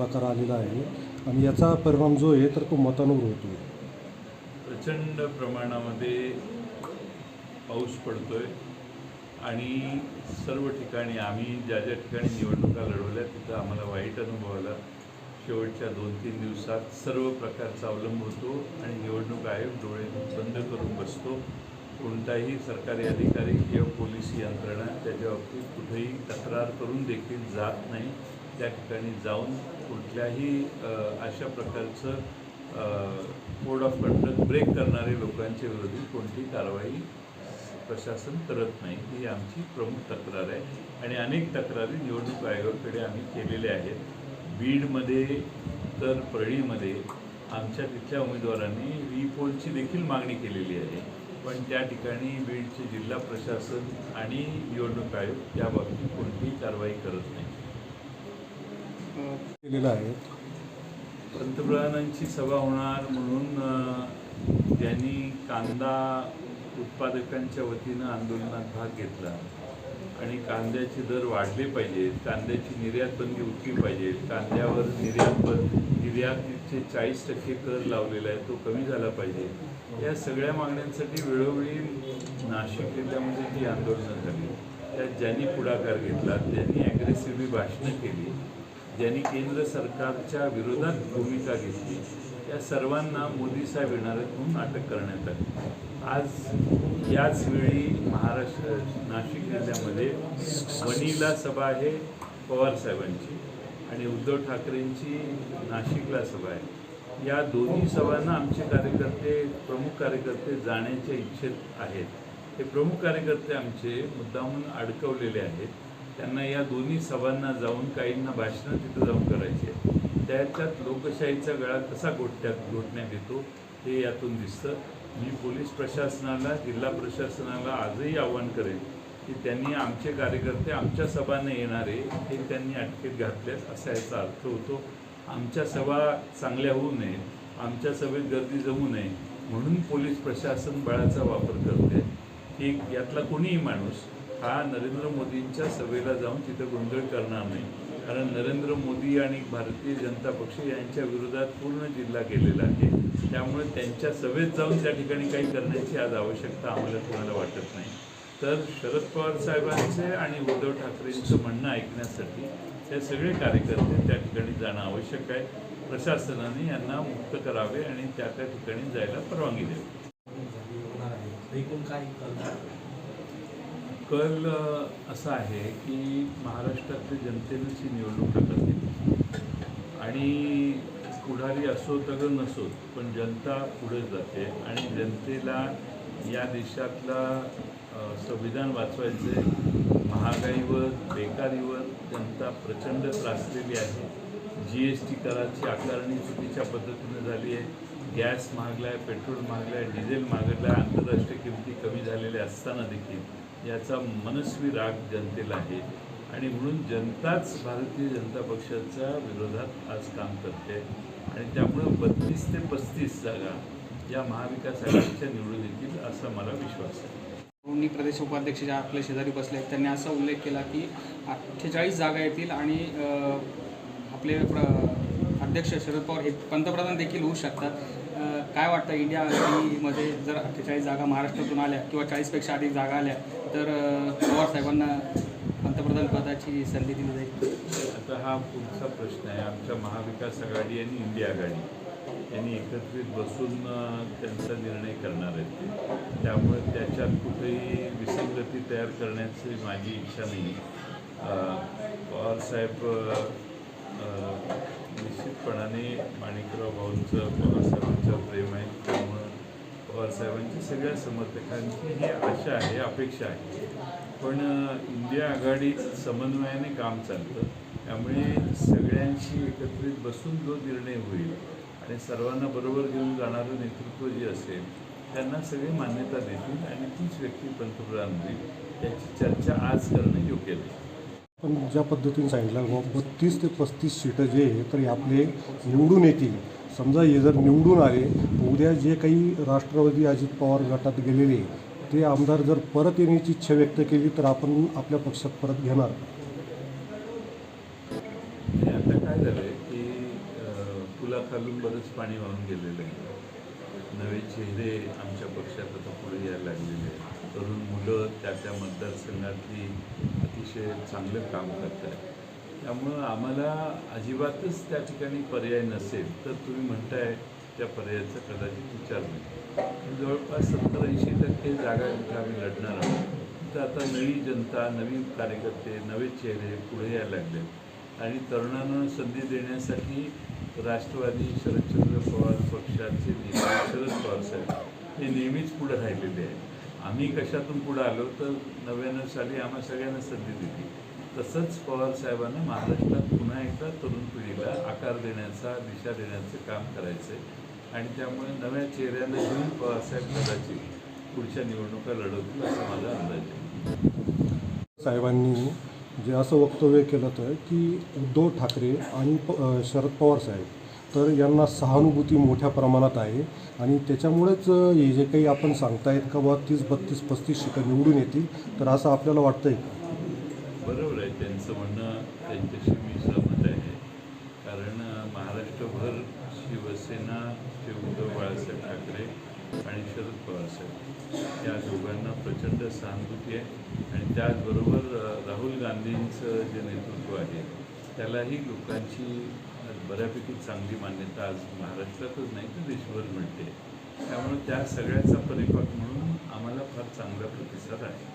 प्रकार आलेला आहे. आणि याचा परिणाम जो आहे तर तो मतांवर होतो. प्रचंड प्रमाणामध्ये पाऊस पडतोय. आणि सर्व ठिकाणी आम्ही ज्या ज्या ठिकाणी निवडणुका लढवल्या तिथं आम्हाला वाईट अनुभव आला. शेवटच्या दोन तीन दिवसात सर्व प्रकारचा अवलंब होतो आणि निवडणूक आयोग डोळे बंद करून बसतो. कोणताही सरकारी अधिकारी किंवा पोलीस यंत्रणा त्याच्या बाबतीत कुठेही तक्रार करून देखील जात नाही. त्या ठिकाणी जाऊन कुठल्याही अशा प्रकारचं कोड ऑफ कंडक्ट ब्रेक करणारे लोकांच्या विरोधी कोणती कारवाई प्रशासन करत नाही. ही आमची प्रमुख तक्रार आहे. आणि अनेक तक्रारी निवडणूक आयोगाकडे आम्ही केलेल्या आहेत. बीडमध्ये तर परळीमध्ये आमच्या तिथल्या उमेदवारांनी री देखील मागणी केलेली आहे. पण त्या ठिकाणी बीडचे जिल्हा प्रशासन आणि निवडणूक आयोग त्याबाबतीत कोणतीही कारवाई करत नाही. केलेला आहे. पंतप्रधानांची सभा होणार म्हणून त्यांनी कांदा उत्पादकांच्या वतीनं आंदोलनात भाग घेतला आणि कांद्याचे दर वाढले पाहिजेत कांद्याची निर्यात बंदी उठली पाहिजे कांद्यावर निर्यात बंद निर्यातीचे चाळीस टक्के कर लावलेला आहे तो कमी झाला पाहिजे. या सगळ्या मागण्यांसाठी वेळोवेळी नाशिक जिल्ह्यामध्ये जी आंदोलनं झाली. त्यात ज्यांनी पुढाकार घेतला त्यांनी ॲग्रेसिव्हली भाषणं केली. ज्यांनी केंद्र सरकारच्या विरोधात भूमिका घेतली त्या सर्वांना मोदी साहेब येणार आहेत म्हणून अटक करण्यात आली. आज याच वेळी महाराष्ट्र नाशिक जिल्ह्यामध्ये वणीला सभा आहे पवार साहेबांची आणि उद्धव ठाकरेंची नाशिकला सभा आहे. या दोन्ही सभांना आमचे कार्यकर्ते प्रमुख कार्यकर्ते जाण्याच्या इच्छेत आहेत. हे प्रमुख कार्यकर्ते आमचे मुद्दामून अडकवलेले आहेत. त्यांना या दोन्ही सभांना जाऊन काहींना भाषणं तिथं जाऊन करायची आहे. त्याच्यात लोकशाहीचा गळा कसा घोटण्यात घोटण्यात येतो हे यातून दिसतं. मी पोलीस प्रशासनाला जिल्हा प्रशासनाला आजही आव्हान करेन की त्यांनी आमचे कार्यकर्ते आमच्या सभांना येणारे हे त्यांनी अटकेत घातल्यात असा याचा अर्थ होतो. आमच्या सभा चांगल्या होऊ नये आमच्या सभेत गर्दी जमू नये म्हणून पोलीस प्रशासन बळाचा वापर करते. की यातला कोणीही माणूस हा नरेंद्र मोदींच्या सभेला जाऊन तिथं गोंधळ करणार नाही. कारण नरेंद्र मोदी आणि भारतीय जनता पक्ष यांच्या विरोधात पूर्ण जिल्हा गेलेला आहे. त्यामुळे त्यांच्या सभेत जाऊन त्या ठिकाणी काही करण्याची आज आवश्यकता आम्हाला कोणाला वाटत नाही. तर शरद पवार साहेबांचे आणि उद्धव ठाकरेंचं म्हणणं ऐकण्यासाठी हे सगळे कार्यकर्ते त्या ठिकाणी जाणं आवश्यक आहे. प्रशासनाने यांना मुक्त करावे आणि त्या त्या ठिकाणी जायला परवानगी द्यावी. एकूण काय कल असं असा आहे की महाराष्ट्रातल्या जनतेनंच ही निवडणूक टाकते आणि पुढारी असो तर नसोत पण जनता पुढे जाते आणि जनतेला या देशातला संविधान वाचवायचे महागाईवर बेकारीवर जनता प्रचंड त्रासलेली आहे. जी एस टी कराची आकारणी चुकीच्या पद्धतीनं झाली आहे. गॅस महागला आहे पेट्रोल महागला आहे डिझेल महागला आहे आंतरराष्ट्रीय किमती कमी झालेल्या असताना देखील. याचा मनस्वी राग जनतेला आहे. आणि म्हणून जनताच भारतीय जनता पक्षाच्या विरोधात आज काम करते. आणि त्यामुळे बत्तीस ते पस्तीस जागा या महाविकास आघाडीच्या निवडून येतील असा मला विश्वास आहे. दोन्ही प्रदेश उपाध्यक्ष ज्या आपल्या शेजारी बसले आहेत. त्यांनी असा उल्लेख केला की अठ्ठेचाळीस जागा येतील आणि आपले प्र अध्यक्ष शरद पवार हे पंतप्रधान देखील होऊ शकतात. काय वाटतं इंडिया आघाडीमध्ये जर अठ्ठेचाळीस जागा महाराष्ट्रातून आल्या किंवा चाळीसपेक्षा अधिक जागा आल्या तर पवार साहेबांना पंतप्रधान पदाची संधी दिली जाईल? आता हा पुढचा प्रश्न आहे. आमच्या महाविकास आघाडी आणि इंडिया आघाडी यांनी एकत्रित बसून त्यांचा निर्णय करणार आहेत ते. त्यामुळे त्याच्यात कुठेही विसंगती तयार करण्याची माझी इच्छा नाही. अ, पवारसाहेब निश्चितपणाने माणिकराव भाऊंचं पवारसाहेबांचं प्रेम आहे. त्यामुळं पवारसाहेबांची सगळ्या समर्थकांची ही आशा आहे अपेक्षा आहे. पण इंडिया आघाडीत समन्वयाने काम चालतं. त्यामुळे सगळ्यांशी एकत्रित बसून जो निर्णय होईल आणि सर्वांना बरोबर घेऊन जाणारं नेतृत्व जे असेल त्यांना सगळी मान्यता देतील आणि तीच व्यक्ती पंतप्रधान होईल याची चर्चा आज करणं योग्य नाही. पण ज्या पद्धतीने सांगितलं बत्तीस ते पस्तीस सीटं जे आहे तर आपले निवडून येतील. समजा हे जर निवडून आले उद्या जे काही राष्ट्रवादी अजित पवार गटात गेलेले ते आमदार जर परत येण्याची इच्छा व्यक्त केली तर आपण आपल्या पक्षात परत घेणार. आता काय झालं आहे की पुलाखालून बरंच पाणी वाहून गेलेलं आहे. नवे चेहरे आमच्या पक्षात आता पुढे यायला लागलेले आहेत. तरुण मुलं त्या त्या मतदारसंघातली अतिशय चांगलं काम करत आहे त्यामुळं आम्हाला अजिबातच त्या ठिकाणी पर्याय नसेल तर तुम्ही म्हणताय त्या पर्यायाचा कदाचित विचार नाही. जवळपास सत्तर ऐंशी टक्के जागा जिथे आम्ही लढणार आहोत. तर आता नवी जनता नवीन कार्यकर्ते नवे चेहरे पुढे यायला लागले आणि तरुणांना संधी देण्यासाठी राष्ट्रवादी शरदचंद्र पवार पक्षाचे नेते शरद पवार साहेब हे नेहमीच पुढे राहिलेले आहेत. आम्ही कशातून पुढे आलो तर नव्याण्णव साली आम्हा सगळ्यांना संधी दिली. तसंच पवार साहेबांना महाराष्ट्रात पुन्हा एकदा तरुण पिढीला आकार देण्याचा दिशा देण्याचं काम करायचं आहे आणि त्यामुळे नव्या चेहऱ्यांना घेऊन पवारसाहेब कदाचित पुढच्या निवडणुका लढवतील असा माझा अंदाज आहे. साहेबांनी जे असं वक्तव्य केलं तर की उद्धव ठाकरे आणि प शरद पवार साहेब तर यांना सहानुभूती मोठ्या प्रमाणात आहे. आणि त्याच्यामुळेच हे जे काही आपण सांगतायत का बा तीस बत्तीस पस्तीस शिकं निवडून येतील तर असं आपल्याला वाटतंय का? बरोबर आहे. त्यांचं म्हणणं त्यांच्याशी मी सहमत आहे. कारण महाराष्ट्रभर शिवसेना ते उद्धव बाळासाहेब ठाकरे आणि शरद पवार साहेब या दोघांना प्रचंड सहानुभूती आहे. आणि त्याचबरोबर राहुल गांधींचं जे नेतृत्व आहे त्यालाही लोकांची बऱ्यापैकी चांगली मान्यता आज महाराष्ट्रातच नाही तर देशभर मिळते. त्यामुळे त्या सगळ्याचा परिपाक म्हणून आम्हाला फार चांगला प्रतिसाद आहे.